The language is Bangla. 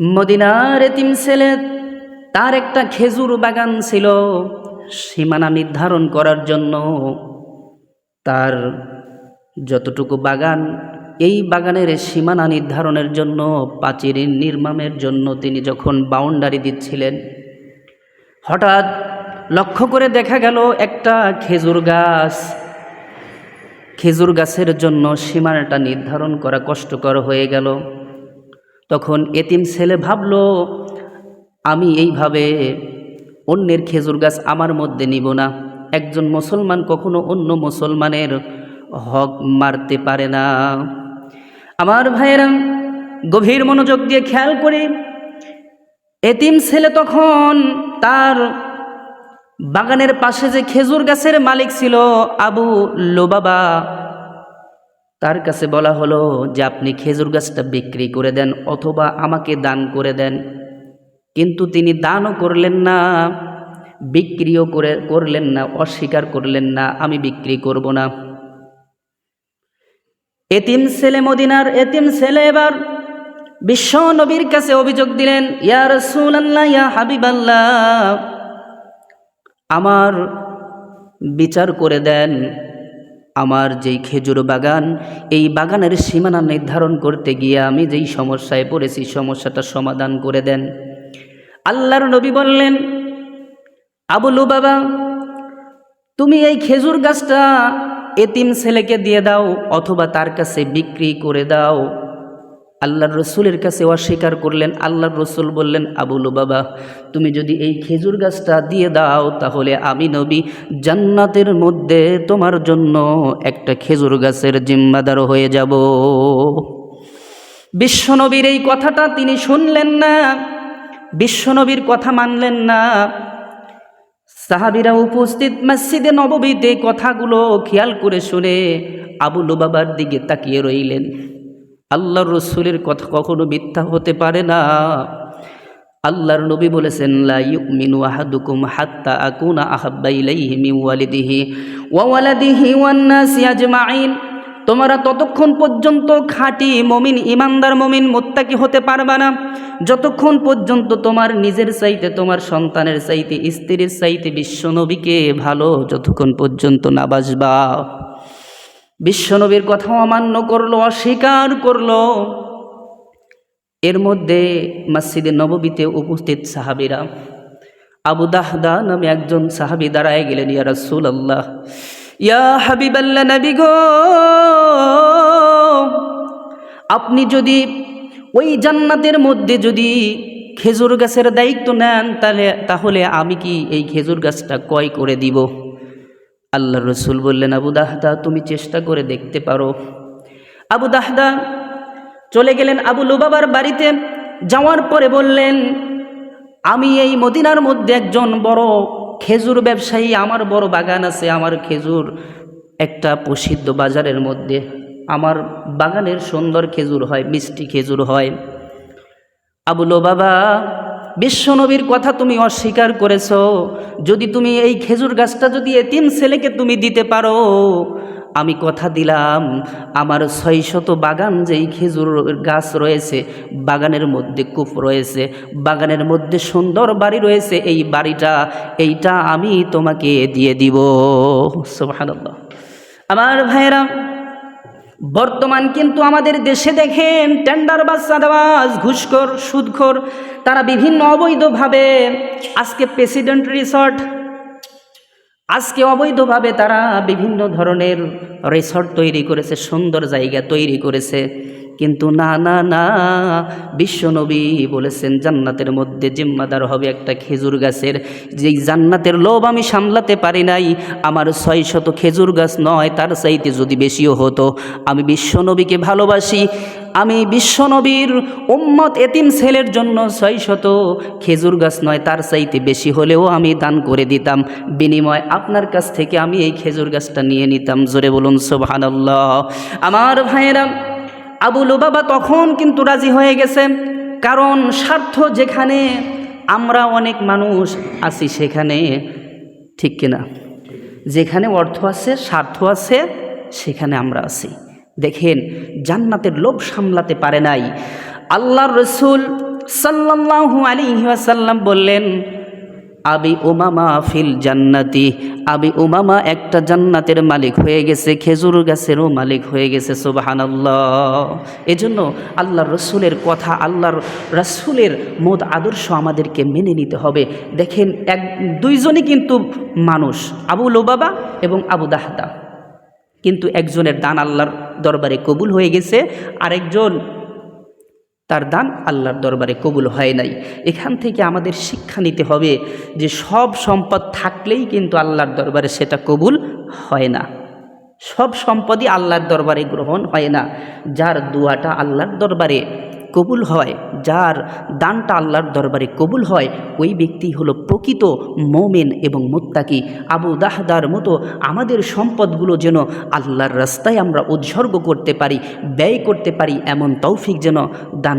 মদিনার এতিম ছেলে, তার একটা খেজুর বাগান ছিল সীমানা নির্ধারণ করার জন্য। তার যতটুকু বাগান, এই বাগানের সীমানা নির্ধারণের জন্য প্রাচীর নির্মাণের জন্য তিনি যখন বাউন্ডারি দিচ্ছিলেন, হঠাৎ লক্ষ্য করে দেখা গেল একটা খেজুর গাছ। খেজুর গাছের জন্য সীমানাটা নির্ধারণ করা কষ্টকর হয়ে গেল। তখন এতিম ছেলে ভাবল, আমি এইভাবে অন্যের খেজুর গাছ আমার মধ্যে নিব না। একজন মুসলমান কখনো অন্য মুসলমানের হক মারতে পারে না। আমার ভাইয়েরা, গভীর মনোযোগ দিয়ে খেয়াল করি, এতিম ছেলে তখন তার বাগানের পাশে যে খেজুর গাছের মালিক ছিল আবু লোবাবা তার কাছে বলা হলো যে আপনি খেজুর গাছটা বিক্রি করে দেন অথবা আমাকে দান করে দেন। কিন্তু তিনি দানও করলেন না, বিক্রিও করে, করলেন না, অস্বীকার করলেন না, আমি বিক্রি করব না। এতিম ছেলে মদিনার এতিম ছেলে এবার বিশ্ব নবীর কাছে অভিযোগ দিলেন, ইয়া রসুলাল্লাহ, ইয়া হাবিবাল্লাহ, আমার বিচার করে দেন। আমার যেই খেজুর বাগান, এই বাগানের সীমানা নির্ধারণ করতে গিয়ে আমি যেই সমস্যায় পড়েছি, সমস্যাটা সমাধান করে দেন। আল্লাহর নবী বললেন আবুলু বাবা তুমি এই খেজুর গাছটা এতিম ছেলেকে দিয়ে দাও অথবা তার কাছে বিক্রি করে দাও। আল্লাহর রসুলের কাছে অস্বীকার করলেন, আল্লাহর রসুল বললেন আবুলু বাবা তুমি যদি এই খেজুর গাছটা দিয়ে দাও, তাহলে আমি নবী, জান্নাতের মধ্যে তোমার জন্য একটা খেজুর গাছের জিম্মাদার হয়ে যাব। বিশ্বনবীর এই কথাটা তিনি শুনলেন না বিশ্বনবীর কথা মানলেন না। সাহাবিরা উপস্থিত মসজিদে নববীতে কথাগুলো খেয়াল করে শুনে আবুলু বাবার দিকে তাকিয়ে রইলেন। আল্লাহর রসুলের কথা কখনো মিথ্যা হতে পারে না। আল্লাহর নবী বলেছেন, লা আহাদুকুম হাত্তা আকুনা আহাব্বা ইলাইহি ওয়া ওয়ালাদিহি ওয়ান নাসি আজমাইন। তোমরা ততক্ষণ পর্যন্ত খাঁটি মমিন, ইমানদার মমিন, মোত্তাকি হতে পারবা না। যতক্ষণ পর্যন্ত তোমার নিজের চাইতে, তোমার সন্তানের চাইতে, স্ত্রীর চাইতে বিশ্বনবীকে ভালো, যতক্ষণ পর্যন্ত না বাসবা। বিশ্বনবীর কথাও অমান্য করল, অস্বীকার করল। এর মধ্যে মসজিদে নববীতে উপস্থিত সাহাবিরা, আবু দাহদা নামে একজন সাহাবি দাঁড়ায় গেলেন, ইয়া রাসূল আল্লাহ ইয়া হাবিবাল্লাহ নবী গো, আপনি যদি ওই জান্নাতের মধ্যে যদি খেজুর গাছের দায়িত্ব নেন, তাহলে তাহলে আমি কি এই খেজুর গাছটা ক্রয় করে দিব? আল্লাহ রসুল বললেন, আবু দাহদা, তুমি চেষ্টা করে দেখতে পারো। আবু দাহদা চলে গেলেন আবু লুবাবার বাড়িতে। যাওয়ার পরে বললেন, আমি এই মদিনার মধ্যে একজন বড় খেজুর ব্যবসায়ী, আমার বড় বাগান আছে, আমার খেজুর একটা প্রসিদ্ধ বাজারের মধ্যে। আমার বাগানের সুন্দর খেজুর হয়, মিষ্টি খেজুর হয়। আবুলো বাবা বিশ্বনবীর কথা তুমি অস্বীকার করেছ। যদি তুমি এই খেজুর গাছটা যদি এতিম ছেলেকে তুমি দিতে পারো, আমি কথা দিলাম, আমার ছয়শত বাগান যেই খেজুর গাছ রয়েছে, বাগানের মধ্যে কূপ রয়েছে, বাগানের মধ্যে সুন্দর বাড়ি রয়েছে, এই বাড়িটা, এইটা আমি তোমাকে দিয়ে দিব। সুবহানাল্লাহ। আমার ভাইয়েরা বর্তমান কিন্তু আমাদের দেশে দেখেন টেন্ডার বাচ্চা দেওয়াজ ঘুষখোর, সুদখোর, তারা বিভিন্ন অবৈধভাবে আজকে প্রেসিডেন্ট রিসর্ট আজকে অবৈধভাবে তারা বিভিন্ন ধরনের রিসর্ট তৈরি করেছে, সুন্দর জায়গা তৈরি করেছে। কিন্তু না না না বিশ্বনবী বলেছেন, জান্নাতের মধ্যে জিম্মাদার হবে একটা খেজুর গাছের। যেই জান্নাতের লোভ আমি সামলাতে পারি নাই, আমার ছয় শত খেজুর গাছ নয়, তার চাইতে যদি বেশিও হতো। আমি বিশ্বনবীকে ভালোবাসি, আমি বিশ্বনবীর উম্মত এতিম ছেলের জন্য ছয় শত খেজুর গাছ নয়, তার চাইতে বেশি হলেও আমি দান করে দিতাম। বিনিময় আপনার কাছ থেকে আমি এই খেজুর গাছটা নিয়ে নিতাম। জোরে বলুন, সোবহানাল্লাহ। আমার ভাইয়েরা আবুল বাবা তখন কিন্তু রাজি হয়ে গেছে। কারণ স্বার্থ যেখানে, আমরা অনেক মানুষ আছি সেখানে, ঠিক কিনা? যেখানে অর্থ আছে, স্বার্থ আছে, সেখানে আমরা আছি। দেখেন, জান্নাতের লোভ সামলাতে পারে নাই। আল্লাহর রসুল সাল্লাল্লাহু আলাইহি ওয়াসাল্লাম বললেন আবি উমামা ফিল জান্নাতি। আবি উমামা একটা জান্নাতের মালিক হয়ে গেছে, খেজুর গাছেরও মালিক হয়ে গেছে, সুবহানাল্লাহ। এজন্য আল্লাহর রসুলের কথা, আল্লাহর রসুলের মোদ আদর্শ আমাদেরকে মেনে নিতে হবে। দেখেন, এক, দুইজনই কিন্তু মানুষ, আবু লোবাবা এবং আবু দাহদা কিন্তু একজনের দান আল্লাহর দরবারে কবুল হয়ে গেছে, আরেকজন তার দান আল্লাহর দরবারে কবুল হয় নাই। এখান থেকে আমাদের শিক্ষা নিতে হবে যে সব সম্পদ থাকলেই কিন্তু আল্লাহর দরবারে সেটা কবুল হয় না। সব সম্পদই আল্লাহর দরবারে গ্রহণ হয় না। যার দুয়াটা আল্লাহর দরবারে কবুল হয়, যার দানটা আল্লাহর দরবারে কবুল হয়, ওই ব্যক্তি হলো প্রকৃত মোমেন এবং মোত্তাকি। আবু দাহদার মতো আমাদের সম্পদগুলো যেন আল্লাহর রাস্তায় আমরা উৎসর্গ করতে পারি, ব্যয় করতে পারি, এমন তৌফিক যেন দান